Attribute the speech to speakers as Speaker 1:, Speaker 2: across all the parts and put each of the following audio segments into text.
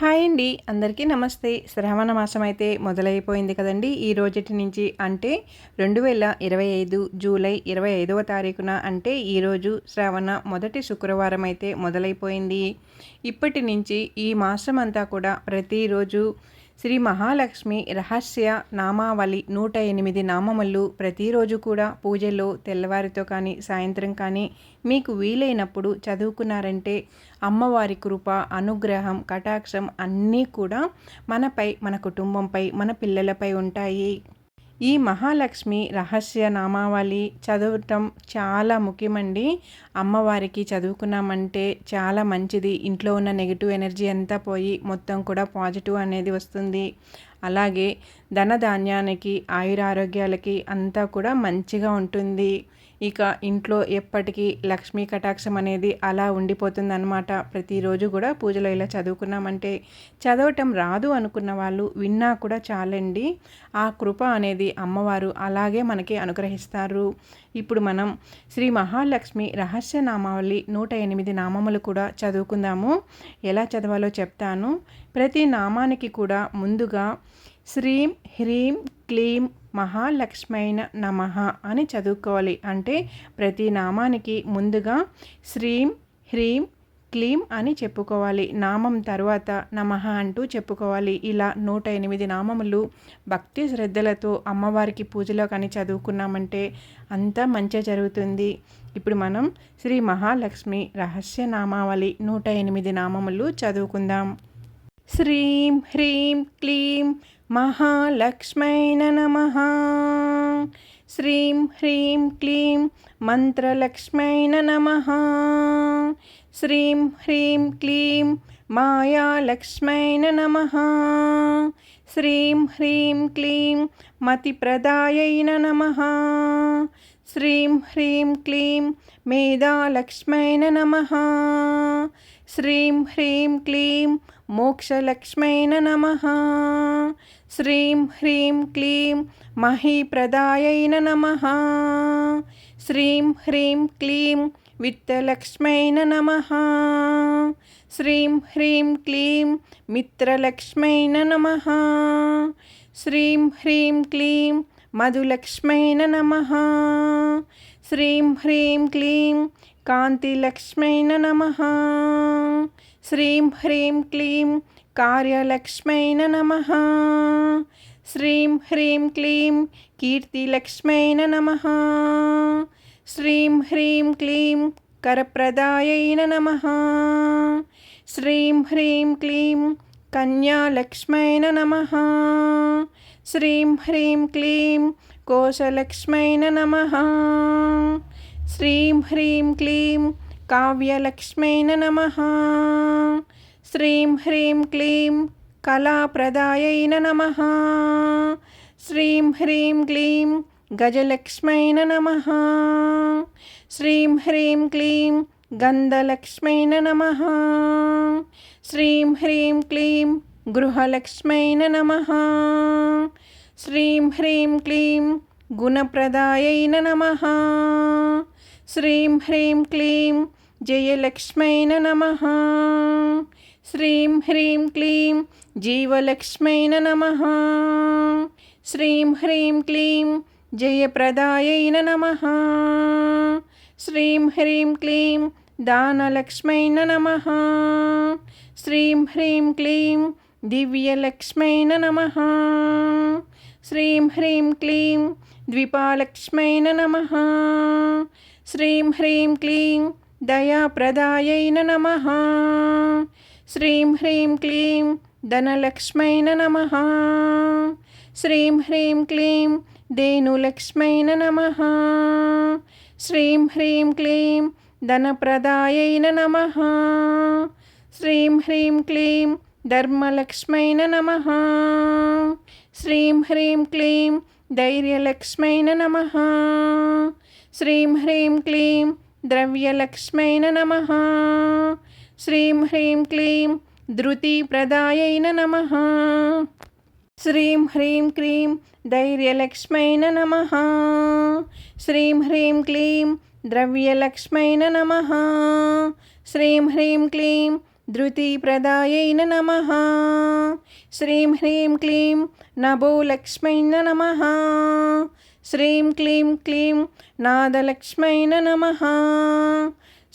Speaker 1: Hi అండి. అందరికీ నమస్తే. శ్రావణ మాసం అయితే మొదలైపోయింది కదండి. ఈ రోజుటి నుంచి అంటే రెండు వేల ఇరవై ఐదు జూలై ఇరవై ఐదవ తారీఖున అంటే ఈరోజు శ్రావణ మొదటి శుక్రవారం అయితే మొదలైపోయింది. ఇప్పటి నుంచి ఈ మాసం అంతా కూడా ప్రతిరోజు శ్రీ మహాలక్ష్మి రహస్య నామావళి నూట ఎనిమిది నామములు ప్రతిరోజు కూడా పూజలో తెల్లవారితో కానీ సాయంత్రం కానీ మీకు వీలైనప్పుడు చదువుకున్నారంటే అమ్మవారి కృప అనుగ్రహం కటాక్షం అన్నీ కూడా మనపై మన కుటుంబంపై మన పిల్లలపై ఉంటాయి. ఈ మహాలక్ష్మి రహస్య నామావళి చదవటం చాలా ముఖ్యమండి. అమ్మవారికి చదువుకున్నామంటే చాలా మంచిది. ఇంట్లో ఉన్న నెగిటివ్ ఎనర్జీ అంతా పోయి మొత్తం కూడా పాజిటివ్ అనేది వస్తుంది. అలాగే ధనధాన్యానికి ఆయురారోగ్యాలకి అంతా కూడా మంచిగా ఉంటుంది. ఇక ఇంట్లో ఎప్పటికీ లక్ష్మీ కటాక్షం అనేది అలా ఉండిపోతుందన్నమాట. ప్రతిరోజు కూడా పూజలో ఇలా చదువుకున్నామంటే చదవటం రాదు అనుకున్న వాళ్ళు విన్నా కూడా చాలండి. ఆ కృప అనేది అమ్మవారు అలాగే మనకి అనుగ్రహిస్తారు. ఇప్పుడు మనం శ్రీ మహాలక్ష్మి రహస్య నామావళి నూట ఎనిమిది నామములు కూడా చదువుకుందాము. ఎలా చదవాలో చెప్తాను. ప్రతి నామానికి కూడా ముందుగా శ్రీం హ్రీం క్లీం మహాలక్ష్మైన నమ అని చదువుకోవాలి. అంటే ప్రతి నామానికి ముందుగా శ్రీం హ్రీం క్లీం అని చెప్పుకోవాలి. నామం తర్వాత నమ అంటూ చెప్పుకోవాలి. ఇలా నూట ఎనిమిది నామములు భక్తి శ్రద్ధలతో అమ్మవారికి పూజలో కానీ చదువుకున్నామంటే అంతా మంచిగా జరుగుతుంది. ఇప్పుడు మనం శ్రీ మహాలక్ష్మి రహస్య నామావళి నూట ఎనిమిది నామములు చదువుకుందాం. శ్రీం హ్రీం క్లీం महालक्ष्मै नमः। श्रीं ह्रीं क्लीं मन्त्रलक्ष्मै नमः। श्रीं ह्रीं क्लीं मायालक्ष्मै नमः। श्रीं ह्रीं क्लीं मतिप्रदायै नमः। श्रीं ह्रीं क्लीं मेधालक्ष्मै नमः। श्रीं ह्रीं क्लीं మోక్షలక్ష్మైన నమ. శ్రీం హ్రీం క్లీం మహీప్రదాయైన నమ. శ్రీం హ్రీం క్లీం విత్తలక్ష్మైన నమ. శ్రీం హ్రీం క్లీం మిత్రలక్ష్మైన నమ. శ్రీం హ్రీం క్లీం मधुलक्ष्मै नमः। श्रीं ह्रीं क्लीं कान्तिलक्ष्मै नमः। श्रीं ह्रीं क्लीं कार्यलक्ष्मै नमः। श्रीं ह्रीं क्लीं कीर्तिलक्ष्मै नमः। श्रीं ह्रीं क्लीं करप्रदायै नमः। श्रीं ह्रीं क्लीं कन्यालक्ष्मै नमः। श्रीं ह्रीं क्लीं कोशलक्ष्मै नमः। श्रीं ह्रीं क्लीं काव्यलक्ष्मै नमः। श्रीं ह्रीं क्लीं कलाप्रदायै नमः। श्रीं ह्रीं क्लीं गजलक्ष्मै नमः। श्रीं ह्रीं क्लीं गन्धलक्ष्मै नमः। श्रीं ह्रीं क्लीं गृहलक्ष्मै नमः। श्रीं ह्रीं क्लीं गुणप्रदायै नमः। श्रीं ह्रीं क्लीं जयलक्ष्मै नमः। श्रीं ह्रीं क्लीं जीवलक्ष्मै नमः। श्रीं ह्रीं क्लीं जयप्रदायै नमः। श्रीं ह्रीं क्लीं दानलक्ष्मै नमः। श्रीं ह्रीं क्लीं దివ్యలక్ష్మై నమ శ్రీం హ్రీం క్లీం ద్విపాలక్ష్మై నమ శ్రీం హ్రీం క్లీం దయాప్రదాయై నమ శ్రీం హ్రీం క్లీం ధనలక్ష్మై నమ శ్రీం హ్రీం క్లీం దేనులక్ష్మై నమ శ్రీం హ్రీం క్లీం ధనప్రదాయై నమ శ్రీం హ్రీం క్లీం धर्मलक्ष्मै नमः। श्रीं ह्रीं क्लीं धैर्यलक्ष्मै नमः। श्रीं ह्रीं क्लीं द्रव्यलक्ष्मै नमः। श्रीं ह्रीं क्लीं धृतिप्रदायै नमः। श्रीं ह्रीं क्लीं धैर्यलक्ष्मै नमः। श्रीं ह्रीं क्लीं द्रव्यलक्ष्मै नमः। श्रीं ह्रीं क्लीं ధృతిప్రదాయై నమ. శ్రీం హ్రీం క్లీం నభోలక్ష్మై నమ. శ్రీం క్లీం క్లీం నాదలక్ష్మై నమ.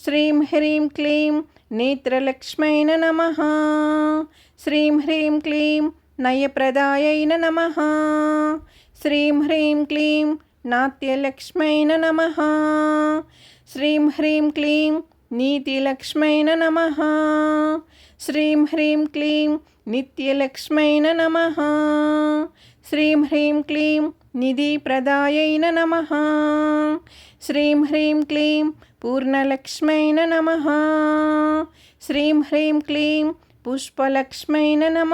Speaker 1: శ్రీం హ్రీం క్లీం నేత్రలక్ష్మై నమ. శ్రీం హ్రీం క్లీం నయప్రదాయై నమ. శ్రీం హ్రీం క్లీం నాట్యలక్ష్మై నమ. శ్రీం హ్రీం క్లీం నీతిలక్ష్మైన నమ. శ్రీం హ్రీం క్లీం నిత్యలక్ష్మైన నమ. శ్రీం హ్రీం క్లీం నిధి ప్రదాయైన నమ. శ్రీం హ్రీం క్లీం పూర్ణలక్ష్మైన నమ. శ్రీం హ్రీం క్లీం పుష్పలక్ష్మైన నమ.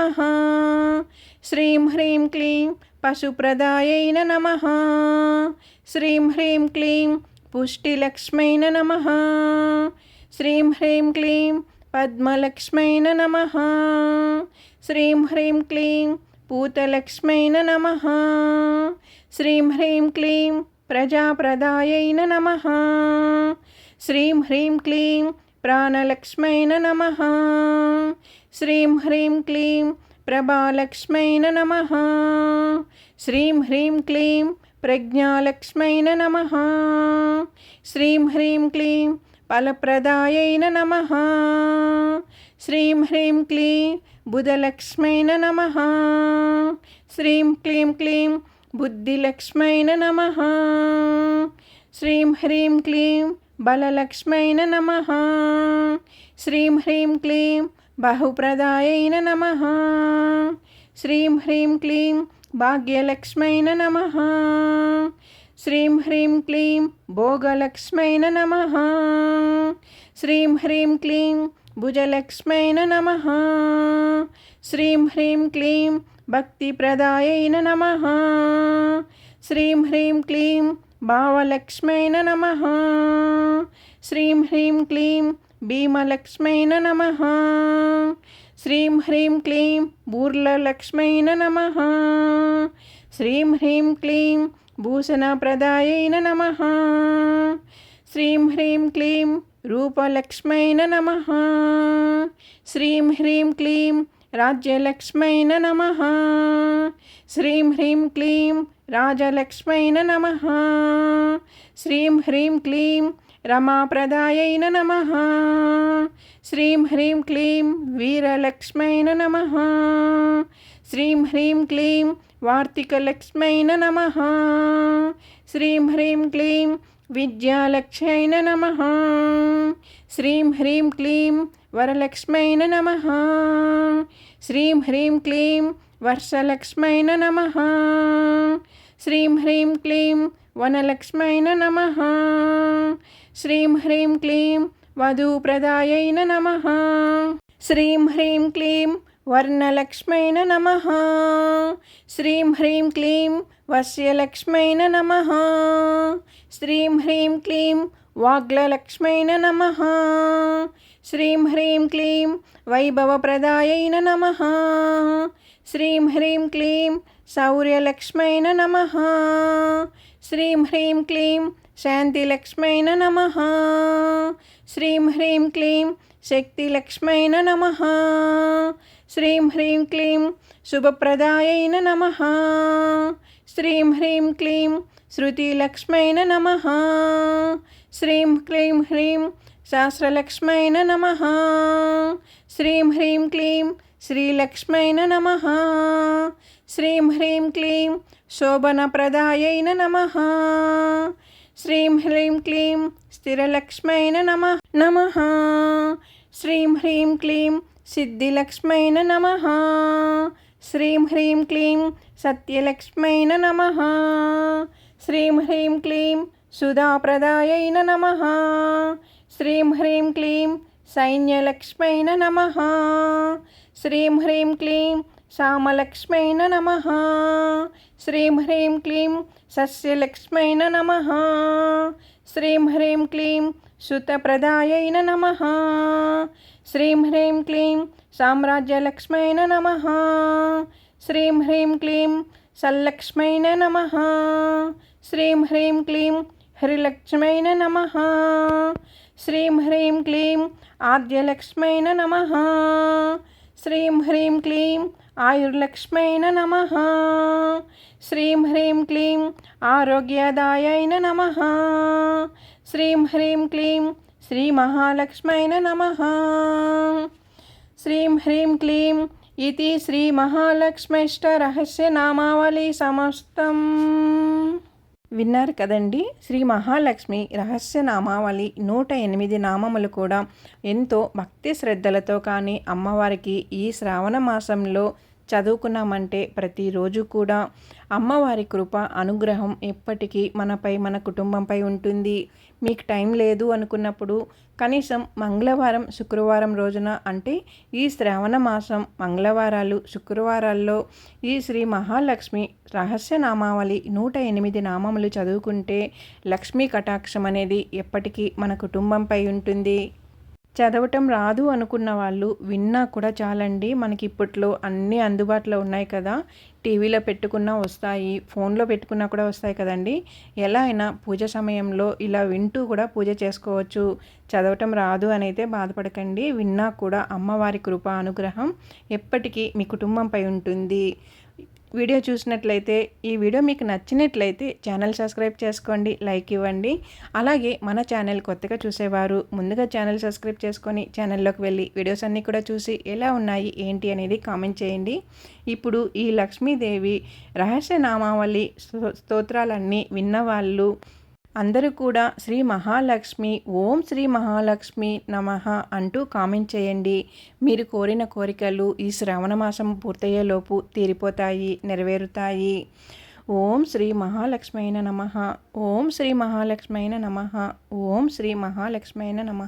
Speaker 1: శ్రీం హ్రీం క్లీం పశుప్రదాయైన నమ. శ్రీం హ్రీం క్లీం పుష్టిలక్ష్మైన నమ. श्रीं ह्रीं क्लीं पद्मलक्ष्मै नमः। श्रीं ह्रीं क्लीं पूतलक्ष्मै नमः। श्रीं ह्रीं क्लीं प्रजाप्रदायै नमः। श्रीं ह्रीं क्लीं प्राणलक्ष्मै नमः। श्रीं ह्रीं क्लीं प्रभालक्ष्मै नमः। श्रीं ह्रीं क्लीं प्रज्ञालक्ष्मै नमः। श्रीं ह्रीं क्लीं ఫలప్రదాయైన నమ. శ్రీం హ్రీం క్లీం బుధలక్ష్మైన నమ. శ్రీం క్లీం క్లీం బుద్ధిలక్ష్మైన నమ. శ్రీం హ్రీం క్లీం బలలక్ష్మైన నమ. శ్రీం హ్రీం క్లీం బహుప్రదాయైన నమ. శ్రీం హ్రీం క్లీం భాగ్యలక్ష్మైన నమ. श्रीं ह्रीं क्लीं भोगलक्ष्मै नमः। श्रीं ह्रीं क्लीं भुजलक्ष्मै नमः। श्रीं ह्रीं क्लीं भक्तिप्रदायै नमः। श्रीं ह्रीं क्लीं भावलक्ष्मै नमः। श्रीं ह्रीं क्लीं भीमलक्ष्मै नमः। श्रीं ह्रीं क्लीं बूर्ललक्ष्मै नमः। श्रीं ह्रीं क्लीं భూషణప్రదాయైన నమ. శ్రీం హ్రీం క్లీం రూపలక్ష్మైన నమ. శ్రీం హ్రీం క్లీం రాజ్యలక్ష్మైన నమ. శ్రీం హ్రీం క్లీం రాజలక్ష్మైన నమ. శ్రీం హ్రీం క్లీం రమాప్రదాయైన నమ. శ్రీం హ్రీం క్లీం వీరలక్ష్మైన నమ. శ్రీం హ్రీం క్లీం వార్తికలక్ష్మైన నమ. శ్రీం హ్రీం క్లీం విద్యాలక్ష్మైన నమ. శ్రీం హ్రీం క్లీం వరలక్ష్మైన నమ. శ్రీం హ్రీం క్లీం వర్షలక్ష్మైన నమ. శ్రీం హ్రీం క్లీం వనలక్ష్మైన నమ. శ్రీం హ్రీం క్లీం వధూప్రదాయైన నమ. శ్రీం హ్రీం క్లీం వర్ణలక్ష్మైన నమ. శ్రీం హ్రీం క్లీం వశ్యలక్ష్మైన నమ. శ్రీం హ్రీం క్లీం వాగ్లలక్ష్మైన నమ. శ్రీం హ్రీం క్లీం వైభవప్రదాయైన నమ. శ్రీం హ్రీం క్లీం శౌర్యలక్ష్మైన నమ. శ్రీం హ్రీం క్లీం శాంతిలక్ష్మైన నమ. శ్రీం హ్రీం క్లీం శక్తిలక్ష్మైన నమ. श्रीं ह्रीं क्लीं शुभप्रदायै नमः। श्रीं ह्रीं क्लीं श्रुतिलक्ष्मै नमः। श्रीं क्लीं ह्रीं शास्त्रलक्ष्मै नमः। श्रीं ह्रीं क्लीं श्रीलक्ष्मै नमः। श्रीं ह्रीं क्लीं शोभनप्रदायै नमः। श्रीं ह्रीं क्लीं स्थिरलक्ष्मै नमः। नमः। श्रीं ह्रीं क्लीं సిద్ధిలక్ష్మైన నమ. శ్రీం హ్రీం క్లీం సత్యలక్ష్మైన నమ. శ్రీం హ్రీం క్లీం సుధాప్రదాయైన నమ. శ్రీం హ్రీం క్లీం సైన్యలక్ష్మైన నమ. శ్రీం హ్రీం క్లీం సామలక్ష్మైన నమ. శ్రీం హ్రీం క్లీం సస్యలక్ష్మైన నమ. శ్రీం హ్రీం క్లీం సుతప్రదాయైన నమ. శ్రీం హ్రీం క్లీం సామ్రాజ్యలక్ష్మైన నమ. శ్రీం హ్రీం క్లీం సల్లక్ష్మైన నమ. శ్రీం హ్రీం క్లీం హ్రిలక్ష్మైన నమ. శ్రీం హ్రీం క్లీం ఆద్యలక్ష్మైన నమ. శ్రీం హ్రీం క్లీం ఆయుర్లక్ష్మైన నమ. శ్రీం హ్రీం క్లీం ఆరోగ్యదాయైన నమ. శ్రీం హ్రీం క్లీం శ్రీ మహాలక్ష్మైన నమ. శ్రీం హ్రీం క్లీం ఇది శ్రీ మహాలక్ష్మిష్ట రహస్య నామావళి సమస్తం. విన్నారు కదండి? శ్రీ మహాలక్ష్మి రహస్య నామావళి నూట ఎనిమిది నామములు కూడా ఎంతో భక్తి శ్రద్ధలతో కానీ అమ్మవారికి ఈ శ్రావణ మాసంలో చదువుకున్నామంటే ప్రతిరోజు కూడా అమ్మవారి కృప అనుగ్రహం ఎప్పటికీ మనపై మన కుటుంబంపై ఉంటుంది. మీకు టైం లేదు అనుకున్నప్పుడు కనీసం మంగళవారం శుక్రవారం రోజున అంటే ఈ శ్రావణ మాసం మంగళవారాలు శుక్రవారాల్లో ఈ శ్రీ మహాలక్ష్మి రహస్య నామావళి నూట ఎనిమిది నామములు చదువుకుంటే లక్ష్మీ కటాక్షం అనేది ఎప్పటికీ మన కుటుంబంపై ఉంటుంది. చదవటం రాదు అనుకున్న వాళ్ళు విన్నా కూడా చాలండి. మనకి ఇప్పట్లో అన్నీ అందుబాటులో ఉన్నాయి కదా. టీవీలో పెట్టుకున్నా వస్తాయి ఫోన్లో పెట్టుకున్నా కూడా వస్తాయి కదండి. ఎలా అయినా పూజ సమయంలో ఇలా వింటూ కూడా పూజ చేసుకోవచ్చు. చదవటం రాదు అని అయితే బాధపడకండి. విన్నా కూడా అమ్మవారి కృప అనుగ్రహం ఎప్పటికీ మీ కుటుంబంపై ఉంటుంది. వీడియో చూసినట్లయితే ఈ వీడియో మీకు నచ్చినట్లయితే ఛానల్ సబ్స్క్రైబ్ చేసుకోండి లైక్ ఇవ్వండి. అలాగే మన ఛానల్ కొత్తగా చూసేవారు ముందుగా ఛానల్ సబ్స్క్రైబ్ చేసుకొని ఛానల్లోకి వెళ్ళి వీడియోస్ అన్నీ కూడా చూసి ఎలా ఉన్నాయి ఏంటి అనేది కామెంట్ చేయండి. ఇప్పుడు ఈ లక్ష్మీదేవి రహస్య నామావళి స్తోత్రాలన్నీ విన్నవాళ్ళు అందరూ కూడా శ్రీ మహాలక్ష్మి ఓం శ్రీ మహాలక్ష్మి నమ అంటూ కామెంట్ చేయండి. మీరు కోరిన కోరికలు ఈ శ్రావణ మాసం పూర్తయ్యేలోపు తీరిపోతాయి నెరవేరుతాయి. ఓం శ్రీ మహాలక్ష్మైన నమ ఓం శ్రీ మహాలక్ష్మైన నమ ఓం శ్రీ మహాలక్ష్మైన నమ.